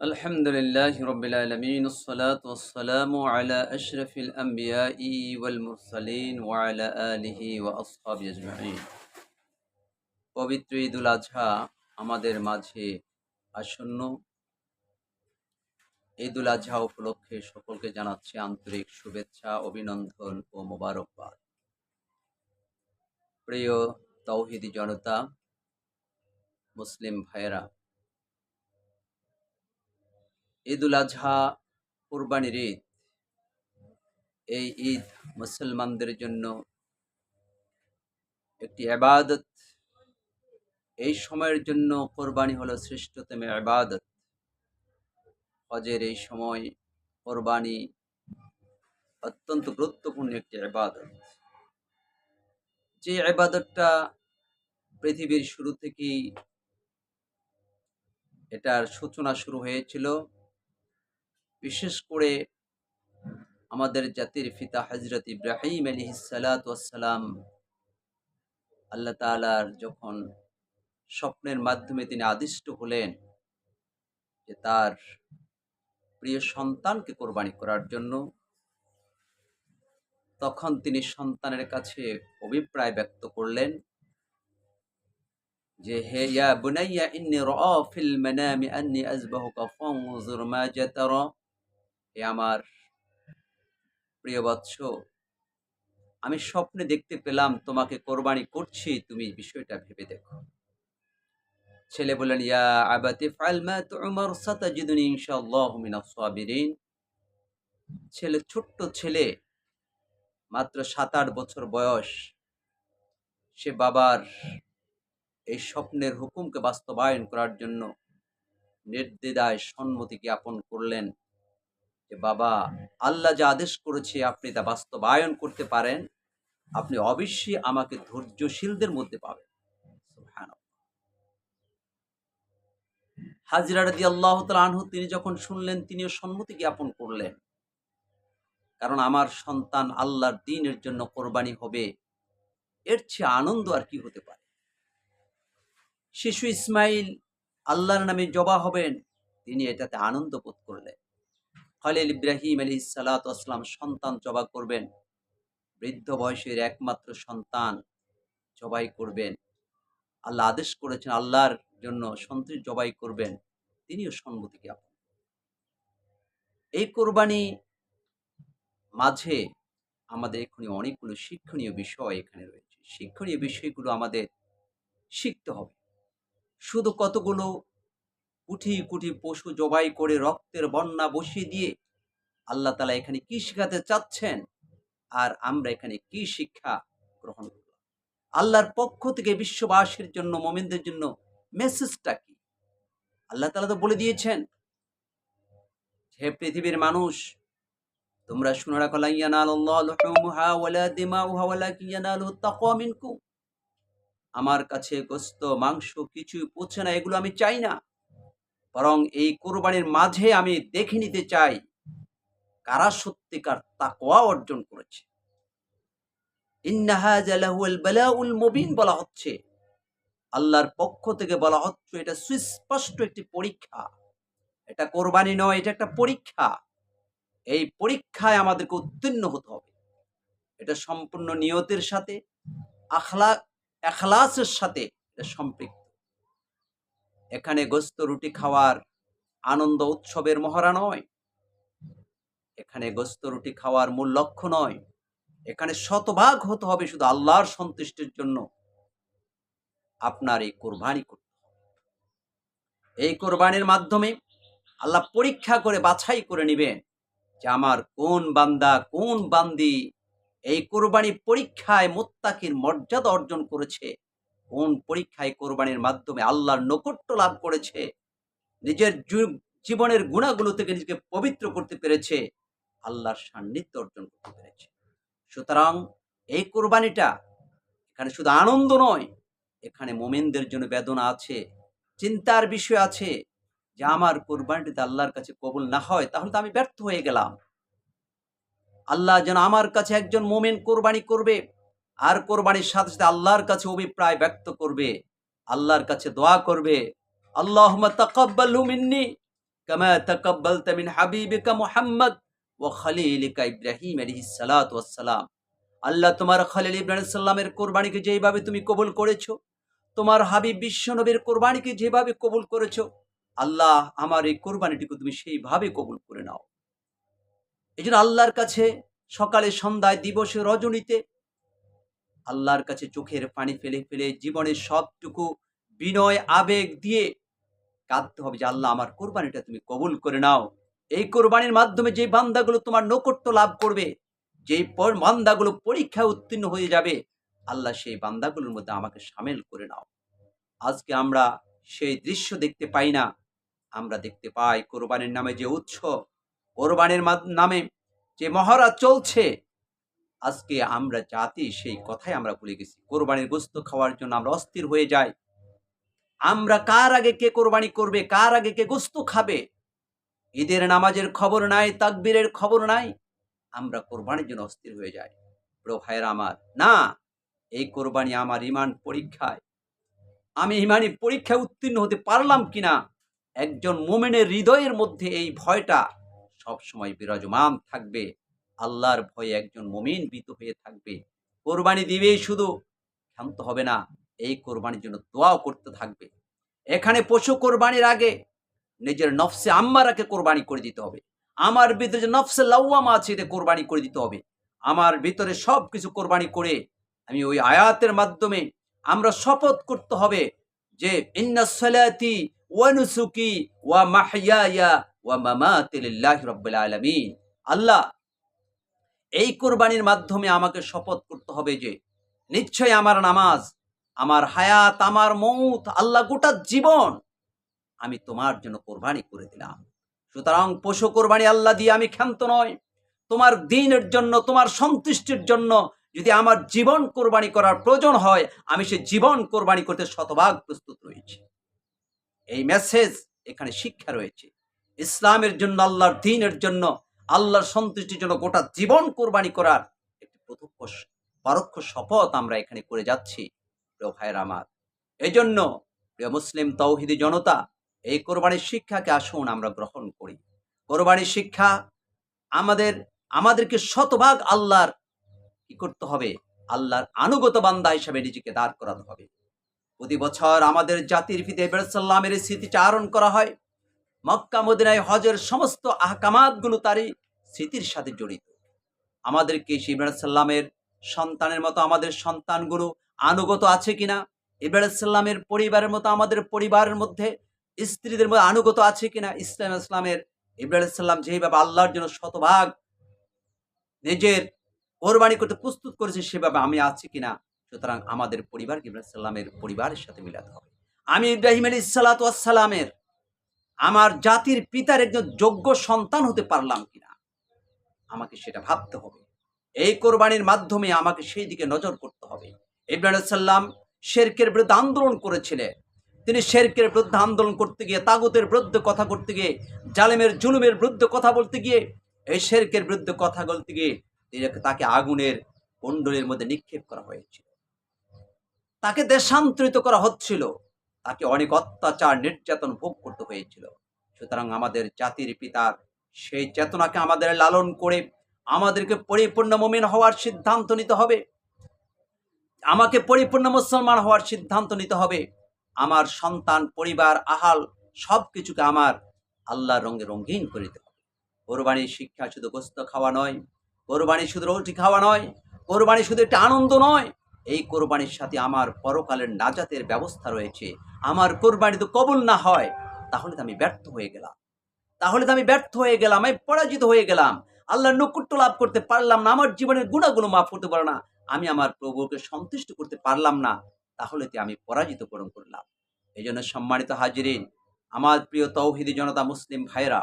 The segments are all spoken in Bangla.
الحمد لله رب العالمين الصلاة والسلام على أشرف الأنبياء والمرسلين وعلى آله وأصحابه أجمعين পবিত্র ঈদুল আজহা আমাদের মাঝে আসন্ন ঈদুল আজহা উপলক্ষে সকলকে জানাচ্ছি আন্তরিক শুভেচ্ছা অভিনন্দন ও মোবারকবাদ প্রিয় তৌহিদি জনতা মুসলিম ভাইয়েরা ঈদুল আজহা কোরবানির ঈদ। এই ঈদ মুসলমানদের জন্য একটি আবাদত এই সময়ের জন্য কোরবানি হলো শ্রেষ্ঠতম আবাদত হজের এই সময় কোরবানি অত্যন্ত গুরুত্বপূর্ণ একটি আবাদত যে আবাদতটা পৃথিবীর শুরু থেকেই এটার সূচনা শুরু হয়েছিল বিশেষ করে আমাদের জাতির পিতা হজরত ইব্রাহিম আলী সালাম, আল্লাহ তালার যখন স্বপ্নের মাধ্যমে তিনি আদিষ্ট হলেন যে তার প্রিয় সন্তানকে কোরবানি করার জন্য, তখন তিনি সন্তানের কাছে অভিপ্রায় ব্যক্ত করলেন যে, হে ইয়া বুনাইয়া, ইন্নি রাআ ফিল মানামি আন্নি আযবাহুকা ফানজুর মাযা তারা হে আমার প্রিয় বৎস আমি স্বপ্নে দেখতে পেলাম তোমাকে কোরবানি করছি, তুমি বিষয়টা ভেবে দেখো। ছেলে বললেন, ইয়া আবাতি ফাল মা তুমার সাতাজিদুনি ইনশাআল্লাহু মিনাস সাবিরিন। ছেলে, ছোট্ট ছেলে, মাত্র সাত আট বছর বয়স, সে বাবার এই স্বপ্নের হুকুমকে বাস্তবায়ন করার জন্য নির্দ্বিধায় সম্মতি জ্ঞাপন করলেন। যে বাবা, আল্লাহ যা আদেশ করেছে আপনি তা বাস্তবায়ন করতে পারেন। আপনি অবশ্যই আমাকে ধৈর্যশীলদের মধ্যে পাবেন। হাজিরা রাদি আল্লাহ আনহু, তিনি যখন শুনলেন, তিনিও সম্মতি জ্ঞাপন করলেন। কারণ আমার সন্তান আল্লাহর দিনের জন্য কোরবানি হবে। এর চেয়ে আনন্দ আর কি হতে পারে? শিশু ইসমাইল আল্লাহর নামে জবা হবেন। তিনি এটাতে আনন্দ বোধ করলেন। খলিল ইব্রাহিম আলী সালাতাম সন্তান জবা করবেন। বৃদ্ধ বয়সের একমাত্র সন্তান জবাই করবেন। আল্লাহ আদেশ করেছেন আল্লাহর জন্য সন্ত্রী জবাই করবেন। তিনিও সম্মতি জ্ঞাপন। এই কোরবানি মাঝে আমাদের এখানে অনেকগুলো শিক্ষণীয় বিষয় এখানে রয়েছে। শিক্ষণীয় বিষয়গুলো আমাদের শিখতে হবে। শুধু কতগুলো কুঠি কুঠি পশু জবাই করে রক্তের বন্যা বসিয়ে দিয়ে আল্লাহ তালা এখানে কি শেখাতে চাচ্ছেন? আর আমরা এখানে কি শিক্ষা গ্রহণ করলাম আল্লাহর পক্ষ থেকে বিশ্ববাসীর জন্য, মোমেনদের জন্য মেসেজটা কি? আল্লাহ তালা তো বলে দিয়েছেন, হে পৃথিবীর মানুষ, তোমরা শুনে রাখো আমার কাছে গোস্ত মাংস কিছুই পৌঁছে না, এগুলো আমি চাই না। বরং এই কোরবানির মাঝে আমি দেখে নিতে চাই কারা সত্যিকার তাকোয়া অর্জন করেছে। মুবিন বলা হচ্ছে। আল্লাহর পক্ষ থেকে বলা হচ্ছে এটা সুস্পষ্ট একটি পরীক্ষা। এটা কোরবানি নয়, এটা একটা পরীক্ষা। এই পরীক্ষায় আমাদেরকে উত্তীর্ণ হতে হবে। এটা সম্পূর্ণ নিয়তের সাথে, আখলা, এখলাসের সাথে এটা সম্পৃক্ত। এখানে গোস্ত, রুটি খাওয়ার আনন্দ উৎসবের মহড়া নয়। এখানে গোস্ত, রুটি খাওয়ার মূল লক্ষ্য নয়। এখানে শতভাগ হতে হবে শুধু আল্লাহর সন্তুষ্টির জন্য। আপনার এই কোরবানি করতে এই কোরবানির মাধ্যমে আল্লাহ পরীক্ষা করে, বাছাই করে নেবেন যে আমার কোন বান্দা, কোন বান্দি এই কোরবানি পরীক্ষায় মোত্তাকির মর্যাদা অর্জন করেছে। কোন পরীক্ষায় কোরবানির মাধ্যমে আল্লাহর নৈকট্য লাভ করেছে? নিজের জীবনের গুণাগুলো থেকে নিজেকে পবিত্র করতে পেরেছে। আল্লাহর সান্নিধ্য অর্জন করতে পেরেছে। সুতরাং এই কোরবানিটা এখানে শুধু আনন্দ নয়, এখানে মোমেনদের জন্য বেদনা আছে, চিন্তার বিষয় আছে যে আমার কোরবানিটিতে আল্লাহর কাছে কবুল না হয়, তাহলে তো আমি ব্যর্থ হয়ে গেলাম। আল্লাহ যেন আমার কাছে একজন মোমেন কোরবানি করবে। আর কোরবানির সাথে সাথে আল্লাহর কাছে অভিপ্রায় ব্যক্ত করবে, আল্লাহর কাছে দোয়া করবে। আল্লাহ তাকাব্বাল মিন্নি কামা তাকাব্বাল তামিন হাবিবিকা মুহাম্মদ ও খালিলিকা ইব্রাহিম আলহিসালাত ওয়াসালাম আল্লাহ তোমার খালিল ইব্রাহিম সাল্লামের কোরবানিকে যেভাবে তুমি কবুল করেছ, তোমার হাবিব বিশ্বনবীর কোরবানিকে যেভাবে কবুল করেছ, আল্লাহ আমার এই কোরবানিটিকে তুমি সেইভাবে কবুল করে নাও। এই আল্লাহর কাছে সকালে সন্ধ্যায় দিবসে রজনীতে আল্লাহর কাছে চোখের পানি ফেলে ফেলে জীবনের সবটুকু বিনয়, আবেগ দিয়ে কাঁদতে হবে যে, আল্লাহ, আমার কোরবানিটা তুমি কবুল করে নাও। এই কোরবানির মাধ্যমে যে বান্দাগুলো তোমার নৈকট্য লাভ করবে, যেই বান্দাগুলো পরীক্ষায় উত্তীর্ণ হয়ে যাবে, আল্লাহ সেই বান্দাগুলোর মধ্যে আমাকে সামিল করে নাও। আজকে আমরা সেই দৃশ্য দেখতে পাই না। আমরা দেখতে পাই কোরবানির নামে যে উৎসব কোরবানির নামে যে মহড়া চলছে আজকে আমরা জাতি, সেই কথাই আমরা ভুলে গেছি। কোরবানির গোস্ত খাওয়ার জন্য আমরা অস্থির হয়ে যাই। আমরা কার আগে কে কোরবানি করবে, কার আগে কে গোস্ত খাবে? ঈদের নামাজের খবর নাই, তাকবীরের খবর নাই। আমরা কোরবানির জন্য অস্থির হয়ে যাই। প্রিয় ভাইয়ের আমার, না, এই কোরবানি আমার ইমান পরীক্ষায়। আমি ইমানি পরীক্ষায় উত্তীর্ণ হতে পারলাম কিনা? একজন মোমেনের হৃদয়ের মধ্যে এই ভয়টা সব সময় বিরাজমান থাকবে। আল্লাহর ভয়ে একজন মমিন ভীত হয়ে থাকবে। কোরবানি দিবেই শুধু, ক্ষান্ত হবে না, এই কোরবানির জন্য দোয়াও করতে থাকবে। এখানে পশু কোরবানির আগে নিজের নফসে আম্মারাকে কোরবানি করে দিতে হবে। আমার ভিতরে যে নফসে লাউয়ামা আছে, এটা কোরবানি করে দিতে হবে। আমার ভিতরে সব কিছু কোরবানি করে আমি ওই আয়াতের মাধ্যমে আমরা শপথ করতে হবে যে, ইন্না সালাতি ওয়া ওয়া মাহইয়ায়া ওয়া মামাতি লিল্লাহি রাব্বিল আলামিন। আল্লাহ এই কোরবানির মাধ্যমে আমাকে শপথ করতে হবে যে নিশ্চয় আমার নামাজ, আমার হায়াত, আমার মৌত আল্লাহ গোটা জীবন আমি তোমার জন্য কোরবানি করে দিলাম। সুতরাং পশু কোরবানি আল্লাহ দিয়ে আমি ক্ষান্ত নয় তোমার দিনের জন্য, তোমার সন্তুষ্টির জন্য যদি আমার জীবন কোরবানি করার প্রয়োজন হয়, আমি সে জীবন কোরবানি করতে শতভাগ প্রস্তুত রয়েছি। এই মেসেজ এখানে শিক্ষা রয়েছে। ইসলামের জন্য, আল্লাহর দিনের জন্য আল্লাহর সন্তুষ্টির জন্য গোটা জীবন কোরবানি করার একটি প্রত্যক্ষ পরোক্ষ শপথ আমরা এখানে করে যাচ্ছি, প্রিয় ভাইয়ের আমার। এই জন্য প্রিয় মুসলিম তৌহিদি জনতা, এই কোরবানির শিক্ষাকে আসুন আমরা গ্রহণ করি। কোরবানির শিক্ষা আমাদের, আমাদেরকে শতভাগ আল্লাহর কি করতে হবে? আল্লাহর আনুগত বান্দা হিসেবে নিজেকে দাঁড় করাতে হবে। প্রতি বছর আমাদের জাতির পিতা ইব্রাহিমের স্মৃতিচারণ করা হয়। মক্কা, মদিনায় হজের সমস্ত আহকামাতগুলো তারই স্মৃতির সাথে জড়িত। আমাদেরকে সেই ইব্রাহিম সন্তানের মতো আমাদের সন্তানগুলো আনুগত আছে কিনা? ইব্রাহিম সাল্লামের পরিবারের মতো আমাদের পরিবারের মধ্যে স্ত্রীদের মধ্যে আনুগত আছে কিনা? ইসলাম ইসলামের ইব্রাহিম যেভাবে আল্লাহর জন্য শতভাগ নিজের কোরবানি করতে প্রস্তুত করেছে, সেভাবে আমি আছি কিনা? সুতরাং আমাদের পরিবার ইব্রাহিম সাল্লামের পরিবারের সাথে মিলাতে হবে। আমি ইব্রাহিম আলী সালাতামের আমার জাতির পিতার একজন যোগ্য সন্তান হতে পারলাম কিনা? আমাকে সেটা ভাবতে হবে। এই কোরবানির মাধ্যমে আমাকে সেই দিকে নজর করতে হবে। ইব্রাহিম সাল্লাম শেরকের বিরুদ্ধে আন্দোলন করেছিলেন। তিনি শেরকের বিরুদ্ধে আন্দোলন করতে গিয়ে, তাগুতের বিরুদ্ধে কথা করতে গিয়ে, জালেমের জুলুমের বিরুদ্ধে কথা বলতে গিয়ে, এই শেরকের বিরুদ্ধে কথা বলতে গিয়ে তিনি তাকে আগুনের কুণ্ডলীর মধ্যে নিক্ষেপ করা হয়েছিল। তাকে দেশান্তরিত করা হচ্ছিল। তাকে অনেক অত্যাচার, নির্যাতন ভোগ করতে হয়েছিল। সুতরাং আমাদের জাতির পিতার সেই চেতনাকে আমাদের লালন করে আমাদেরকে পরিপূর্ণ মমিন হওয়ার সিদ্ধান্ত নিতে হবে। আমাকে পরিপূর্ণ মুসলমান হওয়ার সিদ্ধান্ত নিতে হবে। আমার সন্তান, পরিবার, আহাল সব কিছুকে আমার আল্লাহর রঙে রঙিন করে দিতে হবে কোরবানির শিক্ষা শুধু গোস্ত খাওয়া নয় কোরবানি শুধু রুটি খাওয়া নয় কোরবানি শুধু একটা আনন্দ নয়, এই কোরবানির সাথে আমার পরকালের নাজাতের ব্যবস্থা রয়েছে। আমার কোরবানি তো কবুল না হয়, তাহলে তো আমি ব্যর্থ হয়ে গেলাম। তাহলে তো আমি ব্যর্থ হয়ে গেলাম, আমি পরাজিত হয়ে গেলাম। আল্লাহর নৈকট্য লাভ করতে পারলাম না, আমার জীবনের গুণাগুলো মাফ করতে পারো না, আমি আমার প্রভুকে সন্তুষ্ট করতে পারলাম না, তাহলে তো আমি পরাজিত পূরণ করলাম। এই জন্য সম্মানিত হাজিরিন, আমার প্রিয় তৌহিদি জনতা মুসলিম ভাইরা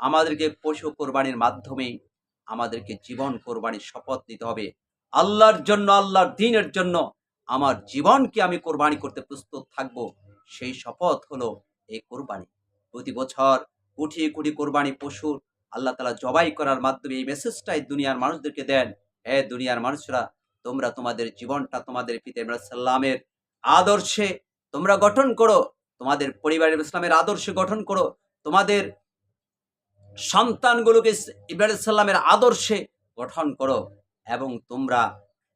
আমাদেরকে পশু কোরবানির মাধ্যমে আমাদেরকে জীবন কোরবানির শপথ নিতে হবে। আল্লাহর জন্য, আল্লাহর দিনের জন্য আমার জীবনকে আমি কোরবানি করতে প্রস্তুত থাকব। সেই শপথ হলো এই কোরবানি। প্রতি বছর কোটি কোটি কোরবানি পশু আল্লাহ তালা জবাই করার মাধ্যমে এই মেসেজটাই দুনিয়ার মানুষদেরকে দেন। হ্যাঁ দুনিয়ার মানুষরা, তোমরা তোমাদের জীবনটা তোমাদের পিতা ইমরান সাল্লামের আদর্শে তোমরা গঠন করো। তোমাদের পরিবারের ইসলামের আদর্শে গঠন করো। তোমাদের সন্তানগুলোকে ইব্রাহিম সাল্লামের আদর্শে গঠন করো এবং তোমরা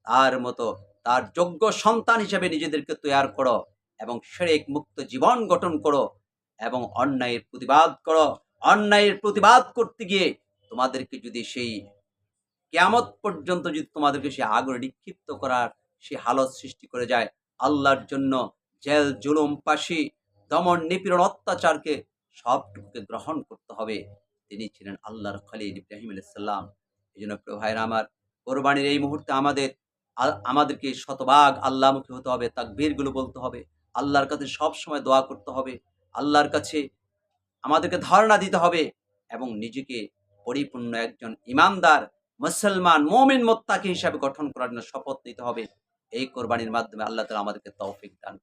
তার মতো তার যোগ্য সন্তান হিসেবে নিজেদেরকে তৈয়ার করো এবং সেরেক মুক্ত জীবন গঠন করো। এবং অন্যায়ের প্রতিবাদ করো। অন্যায়ের প্রতিবাদ করতে গিয়ে তোমাদেরকে যদি সেই কেয়ামত পর্যন্ত যদি তোমাদেরকে সেই আগুনে নিক্ষিপ্ত করার সে হালত সৃষ্টি করে যায়, আল্লাহর জন্য জেল, জুলুম পাশি দমন, নিপীড়ন, অত্যাচারকে সবটুকুকে গ্রহণ করতে হবে। তিনি ছিলেন আল্লাহর খলিল ইব্রাহিম আলাইসাল্লাম এই জন্য ভাইরা আমার, কোরবানির এই মুহূর্তে আমাদের আমাদেরকে শতভাগ আল্লাহমুখী হতে হবে, তাকবীরগুলো বলতে হবে, আল্লাহর কাছে সব সময় দোয়া করতে হবে। আল্লাহর কাছে আমাদেরকে ধারণা দিতে হবে এবং নিজেকে পরিপূর্ণ একজন ইমানদার মুসলমান, মোমিন, মোত্তাকে হিসাবে গঠন করার জন্য শপথ নিতে হবে এই কোরবানির মাধ্যমে আল্লাহ তালা আমাদেরকে তৌফিক দান।